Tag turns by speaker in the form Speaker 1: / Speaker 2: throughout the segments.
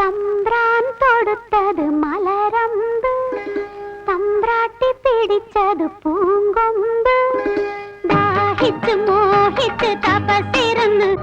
Speaker 1: തമ്പ്രാൻ തൊടുത്തത് മലരമ്പ്. തമ്പ്രാട്ടി പിടിച്ചത് പൂങ്കൊമ്പ്. ദാഹിച്ച് മോഹിച്ച് തപസിരുന്ന്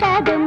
Speaker 1: కాదు